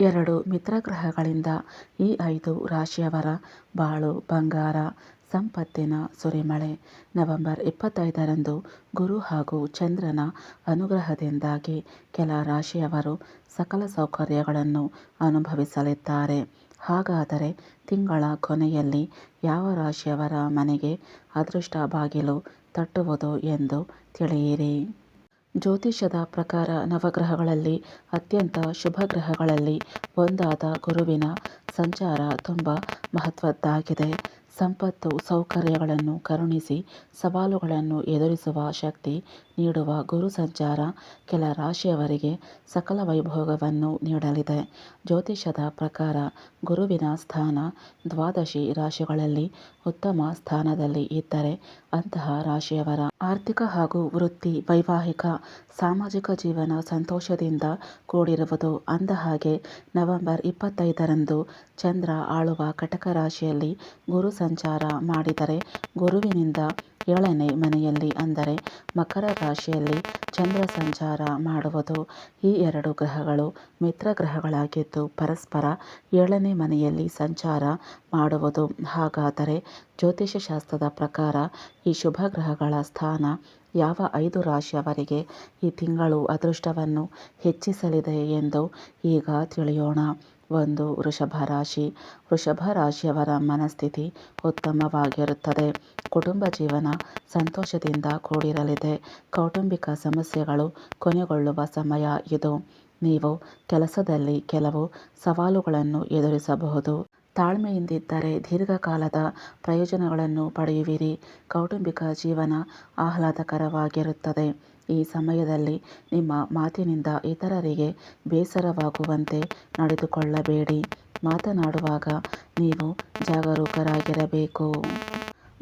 ಎರಡು ಮಿತ್ರಗ್ರಹಗಳಿಂದ ಈ ಐದು ರಾಶಿಯವರ ಬಾಳು, ಬಂಗಾರ, ಸಂಪತ್ತಿನ ಸುರಿಮಳೆ. ನವೆಂಬರ್ ಇಪ್ಪತ್ತೈದರಂದು ಗುರು ಹಾಗೂ ಚಂದ್ರನ ಅನುಗ್ರಹದಿಂದಾಗಿ ಕೆಲ ರಾಶಿಯವರು ಸಕಲ ಸೌಕರ್ಯಗಳನ್ನು ಅನುಭವಿಸಲಿದ್ದಾರೆ. ಹಾಗಾದರೆ ತಿಂಗಳ ಕೊನೆಯಲ್ಲಿ ಯಾವ ರಾಶಿಯವರ ಮನೆಗೆ ಅದೃಷ್ಟ ಬಾಗಿಲು ತಟ್ಟುವುದು ಎಂದು ತಿಳಿಯಿರಿ. ಜ್ಯೋತಿಷ್ಯದ ಪ್ರಕಾರ ನವಗ್ರಹಗಳಲ್ಲಿ ಅತ್ಯಂತ ಶುಭ ಗ್ರಹಗಳಲ್ಲಿ ಒಂದಾದ ಗುರುವಿನ ಸಂಚಾರ ತುಂಬ ಮಹತ್ವದ್ದಾಗಿದೆ. ಸಂಪತ್ತು, ಸೌಕರ್ಯಗಳನ್ನು ಕರುಣಿಸಿ, ಸವಾಲುಗಳನ್ನು ಎದುರಿಸುವ ಶಕ್ತಿ ನೀಡುವ ಗುರು ಸಂಚಾರ ಕೆಲ ರಾಶಿಯವರಿಗೆ ಸಕಲ ವೈಭೋಗವನ್ನು ನೀಡಲಿದೆ. ಜ್ಯೋತಿಷ್ಯದ ಪ್ರಕಾರ ಗುರುವಿನ ಸ್ಥಾನ ದ್ವಾದಶಿ ರಾಶಿಗಳಲ್ಲಿ ಉತ್ತಮ ಸ್ಥಾನದಲ್ಲಿ ಇದ್ದರೆ ಅಂತಹ ರಾಶಿಯವರ ಆರ್ಥಿಕ ಹಾಗೂ ವೃತ್ತಿ, ವೈವಾಹಿಕ, ಸಾಮಾಜಿಕ ಜೀವನ ಸಂತೋಷದಿಂದ ಕೂಡಿರುವುದು ಅಂದಹಾಗೆ ನವೆಂಬರ್ ಇಪ್ಪತ್ತೈದರಂದು ಚಂದ್ರ ಆಳುವ ಕಟಕ ರಾಶಿಯಲ್ಲಿ ಗುರು ಮಾಡಿದರೆ ಗುರುವಿನಿಂದ ಏಳನೇ ಮನೆಯಲ್ಲಿ ಅಂದರೆ ಮಕರ ರಾಶಿಯಲ್ಲಿ ಚಂದ್ರ ಸಂಚಾರ ಮಾಡುವುದು. ಈ ಎರಡು ಗ್ರಹಗಳು ಮಿತ್ರ ಗ್ರಹಗಳಾಗಿದ್ದು ಪರಸ್ಪರ ಏಳನೇ ಮನೆಯಲ್ಲಿ ಸಂಚಾರ ಮಾಡುವುದು. ಹಾಗಾದರೆ ಜ್ಯೋತಿಷ್ಯ ಶಾಸ್ತ್ರದ ಪ್ರಕಾರ ಈ ಶುಭ ಗ್ರಹಗಳ ಸ್ಥಾನ ಯಾವ ಐದು ರಾಶಿಯವರಿಗೆ ಈ ತಿಂಗಳು ಅದೃಷ್ಟವನ್ನು ಹೆಚ್ಚಿಸಲಿದೆ ಎಂದು ಈಗ ತಿಳಿಯೋಣ. ಒಂದು ವೃಷಭ ರಾಶಿ ವೃಷಭ ರಾಶಿಯವರ ಮನಸ್ಥಿತಿ ಉತ್ತಮವಾಗಿರುತ್ತದೆ. ಕುಟುಂಬ ಜೀವನ ಸಂತೋಷದಿಂದ ಕೂಡಿರಲಿದೆ. ಕೌಟುಂಬಿಕ ಸಮಸ್ಯೆಗಳು ಕೊನೆಗೊಳ್ಳುವ ಸಮಯ ಇದು. ನೀವು ಕೆಲಸದಲ್ಲಿ ಕೆಲವು ಸವಾಲುಗಳನ್ನು ಎದುರಿಸಬಹುದು. ತಾಳ್ಮೆಯಿಂದಿದ್ದರೆ ದೀರ್ಘಕಾಲದ ಪ್ರಯೋಜನಗಳನ್ನು ಪಡೆಯುವಿರಿ. ಕೌಟುಂಬಿಕ ಜೀವನ ಆಹ್ಲಾದಕರವಾಗಿರುತ್ತದೆ. ಈ ಸಮಯದಲ್ಲಿ ನಿಮ್ಮ ಮಾತಿನಿಂದ ಇತರರಿಗೆ ಬೇಸರವಾಗುವಂತೆ ನಡೆದುಕೊಳ್ಳಬೇಡಿ. ಮಾತನಾಡುವಾಗ ನೀವು ಜಾಗರೂಕರಾಗಿರಬೇಕು.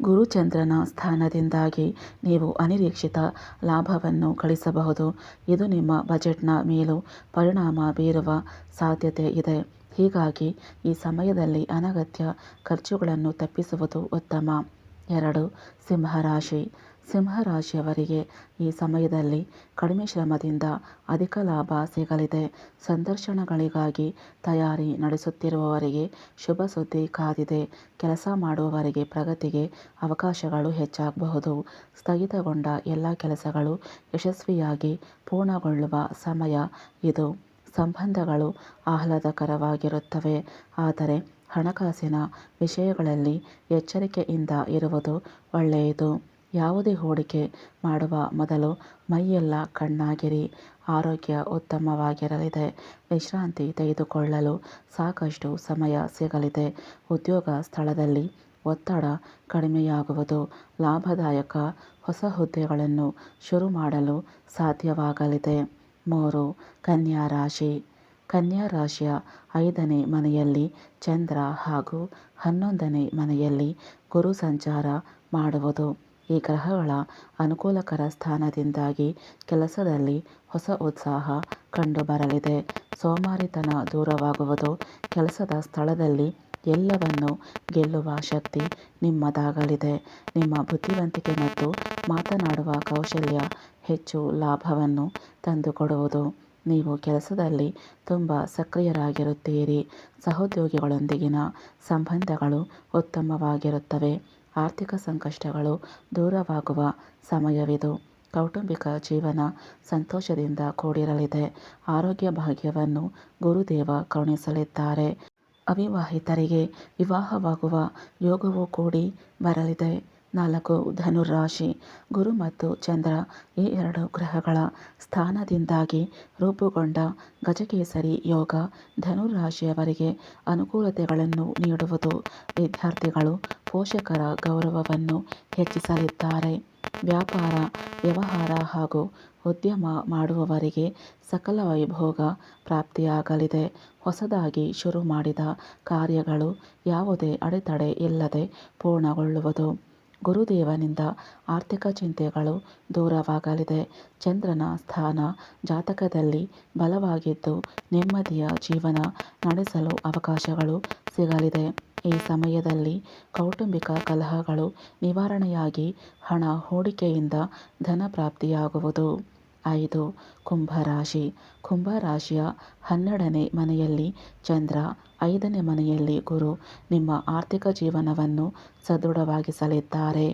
ಗುರುಚಂದ್ರನ ಸ್ಥಾನದಿಂದಾಗಿ ನೀವು ಅನಿರೀಕ್ಷಿತ ಲಾಭವನ್ನು ಗಳಿಸಬಹುದು. ಇದು ನಿಮ್ಮ ಬಜೆಟ್ನ ಮೇಲೂ ಪರಿಣಾಮ ಬೀರುವ ಸಾಧ್ಯತೆ ಇದೆ. ಹೀಗಾಗಿ ಈ ಸಮಯದಲ್ಲಿ ಅನಗತ್ಯ ಖರ್ಚುಗಳನ್ನು ತಪ್ಪಿಸುವುದು ಉತ್ತಮ. ಎರಡು, ಸಿಂಹರಾಶಿ. ಸಿಂಹರಾಶಿಯವರಿಗೆ ಈ ಸಮಯದಲ್ಲಿ ಕಡಿಮೆ ಶ್ರಮದಿಂದ ಅಧಿಕ ಲಾಭ ಸಿಗಲಿದೆ. ಸಂದರ್ಶನಗಳಿಗಾಗಿ ತಯಾರಿ ನಡೆಸುತ್ತಿರುವವರಿಗೆ ಶುಭ ಸುದ್ದಿ ಕಾದಿದೆ. ಕೆಲಸ ಮಾಡುವವರಿಗೆ ಪ್ರಗತಿಗೆ ಅವಕಾಶಗಳು ಹೆಚ್ಚಾಗಬಹುದು. ಸ್ಥಗಿತಗೊಂಡ ಎಲ್ಲ ಕೆಲಸಗಳು ಯಶಸ್ವಿಯಾಗಿ ಪೂರ್ಣಗೊಳ್ಳುವ ಸಮಯ ಇದು. ಸಂಬಂಧಗಳು ಆಹ್ಲಾದಕರವಾಗಿರುತ್ತವೆ. ಆದರೆ ಹಣಕಾಸಿನ ವಿಷಯಗಳಲ್ಲಿ ಎಚ್ಚರಿಕೆಯಿಂದ ಇರುವುದು ಒಳ್ಳೆಯದು. ಯಾವುದೇ ಹೂಡಿಕೆ ಮಾಡುವ ಮೊದಲು ಮೈಯೆಲ್ಲ ಕಣ್ಣಾಗಿರಿ. ಆರೋಗ್ಯ ಉತ್ತಮವಾಗಿರಲಿದೆ. ವಿಶ್ರಾಂತಿ ತೆಗೆದುಕೊಳ್ಳಲು ಸಾಕಷ್ಟು ಸಮಯ ಸಿಗಲಿದೆ. ಉದ್ಯೋಗ ಸ್ಥಳದಲ್ಲಿ ಒತ್ತಡ ಕಡಿಮೆಯಾಗುವುದು ಲಾಭದಾಯಕ ಹೊಸ ಹುದ್ದೆಗಳನ್ನು ಶುರು ಮಾಡಲು ಸಾಧ್ಯವಾಗಲಿದೆ. ಮೂರು, ಕನ್ಯಾ ರಾಶಿ. ಕನ್ಯಾ ರಾಶಿಯ ಐದನೇ ಮನೆಯಲ್ಲಿ ಚಂದ್ರ ಹಾಗೂ ಹನ್ನೊಂದನೇ ಮನೆಯಲ್ಲಿ ಗುರು ಸಂಚಾರ ಮಾಡುವುದು. ಈ ಗ್ರಹಗಳ ಅನುಕೂಲಕರ ಸ್ಥಾನದಿಂದಾಗಿ ಕೆಲಸದಲ್ಲಿ ಹೊಸ ಉತ್ಸಾಹ ಕಂಡುಬರಲಿದೆ. ಸೋಮಾರಿತನ ದೂರವಾಗುವುದು ಕೆಲಸದ ಸ್ಥಳದಲ್ಲಿ ಎಲ್ಲವನ್ನು ಗೆಲ್ಲುವ ಶಕ್ತಿ ನಿಮ್ಮದಾಗಲಿದೆ. ನಿಮ್ಮ ಬುದ್ಧಿವಂತಿಕೆ ಮತ್ತು ಮಾತನಾಡುವ ಕೌಶಲ್ಯ ಹೆಚ್ಚು ಲಾಭವನ್ನು ತಂದುಕೊಡುವುದು. ನೀವು ಕೆಲಸದಲ್ಲಿ ತುಂಬ ಸಕ್ರಿಯರಾಗಿರುತ್ತೀರಿ. ಸಹೋದ್ಯೋಗಿಗಳೊಂದಿಗಿನ ಸಂಬಂಧಗಳು ಉತ್ತಮವಾಗಿರುತ್ತವೆ. ಆರ್ಥಿಕ ಸಂಕಷ್ಟಗಳು ದೂರವಾಗುವ ಸಮಯವಿದು. ಕೌಟುಂಬಿಕ ಜೀವನ ಸಂತೋಷದಿಂದ ಕೂಡಿರಲಿದೆ. ಆರೋಗ್ಯ ಭಾಗ್ಯವನ್ನು ಗುರುದೇವ ಕರುಣಿಸಲಿದ್ದಾರೆ. ಅವಿವಾಹಿತರಿಗೆ ವಿವಾಹವಾಗುವ ಯೋಗವೂ ಕೂಡಿ ಬರಲಿದೆ. ನಾಲ್ಕು ಧನುರಾಶಿ ಗುರು ಮತ್ತು ಚಂದ್ರ ಈ ಎರಡು ಗ್ರಹಗಳ ಸ್ಥಾನದಿಂದಾಗಿ ರೂಪುಗೊಂಡ ಗಜಕೇಸರಿ ಯೋಗ ಧನುರಾಶಿಯವರಿಗೆ ಅನುಕೂಲತೆಗಳನ್ನು ನೀಡುವುದು. ವಿದ್ಯಾರ್ಥಿಗಳು ಪೋಷಕರ ಗೌರವವನ್ನು ಹೆಚ್ಚಿಸಲಿದ್ದಾರೆ. ವ್ಯಾಪಾರ, ವ್ಯವಹಾರ ಹಾಗೂ ಉದ್ಯಮ ಮಾಡುವವರಿಗೆ ಸಕಲ ವೈಭೋಗ ಪ್ರಾಪ್ತಿಯಾಗಲಿದೆ. ಹೊಸದಾಗಿ ಶುರು ಮಾಡಿದ ಕಾರ್ಯಗಳು ಯಾವುದೇ ಅಡೆತಡೆ ಇಲ್ಲದೆ ಪೂರ್ಣಗೊಳ್ಳುವುದು. ಗುರುದೇವನಿಂದ ಆರ್ಥಿಕ ಚಿಂತೆಗಳು ದೂರವಾಗಲಿದೆ. ಚಂದ್ರನ ಸ್ಥಾನ ಜಾತಕದಲ್ಲಿ ಬಲವಾಗಿದ್ದು ನೆಮ್ಮದಿಯ ಜೀವನ ನಡೆಸಲು ಅವಕಾಶಗಳು ಸಿಗಲಿದೆ. ಈ ಸಮಯದಲ್ಲಿ ಕೌಟುಂಬಿಕ ಕಲಹಗಳು ನಿವಾರಣೆಯಾಗಿ ಹಣ ಹೂಡಿಕೆಯಿಂದ ಧನ ಪ್ರಾಪ್ತಿಯಾಗುವುದು. ಐದು ಕುಂಭರಾಶಿ. ಕುಂಭರಾಶಿಯ ಹನ್ನೆರಡನೇ ಮನೆಯಲ್ಲಿ ಚಂದ್ರ, ಐದನೇ ಮನೆಯಲ್ಲಿ ಗುರು. ನಿಮ್ಮ ಆರ್ಥಿಕ ಜೀವನವನ್ನು ಸದೃಢವಾಗಿಸಲಿದ್ದಾರೆ.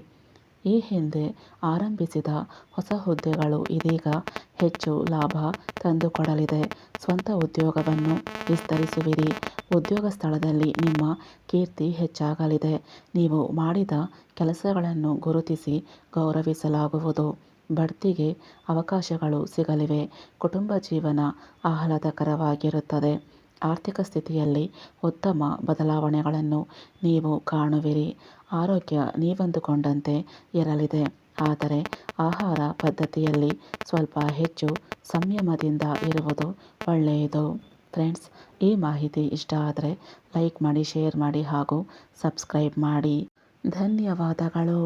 ಈ ಹಿಂದೆ ಆರಂಭಿಸಿದ ಹೊಸ ಹುದ್ದೆಗಳು ಇದೀಗ ಹೆಚ್ಚು ಲಾಭ ತಂದುಕೊಡಲಿದೆ. ಸ್ವಂತ ಉದ್ಯೋಗವನ್ನು ವಿಸ್ತರಿಸುವಿರಿ. ಉದ್ಯೋಗ ಸ್ಥಳದಲ್ಲಿ ನಿಮ್ಮ ಕೀರ್ತಿ ಹೆಚ್ಚಾಗಲಿದೆ. ನೀವು ಮಾಡಿದ ಕೆಲಸಗಳನ್ನು ಗುರುತಿಸಿ ಗೌರವಿಸಲಾಗುವುದು. ಬಡ್ತಿಗೆ ಅವಕಾಶಗಳು ಸಿಗಲಿವೆ. ಕುಟುಂಬ ಜೀವನ ಆಹ್ಲಾದಕರವಾಗಿರುತ್ತದೆ. ಆರ್ಥಿಕ ಸ್ಥಿತಿಯಲ್ಲಿ ಉತ್ತಮ ಬದಲಾವಣೆಗಳನ್ನು ನೀವು ಕಾಣುವಿರಿ. ಆರೋಗ್ಯ ನೀವಂದುಕೊಂಡಂತೆ ಇರಲಿದೆ. ಆದರೆ ಆಹಾರ ಪದ್ಧತಿಯಲ್ಲಿ ಸ್ವಲ್ಪ ಹೆಚ್ಚು ಸಂಯಮದಿಂದ ಇರುವುದು ಒಳ್ಳೆಯದು. ಫ್ರೆಂಡ್ಸ್, ಈ ಮಾಹಿತಿ ಇಷ್ಟ ಆದರೆ ಲೈಕ್ ಮಾಡಿ, ಶೇರ್ ಮಾಡಿ ಹಾಗೂ ಸಬ್ಸ್ಕ್ರೈಬ್ ಮಾಡಿ. ಧನ್ಯವಾದಗಳು.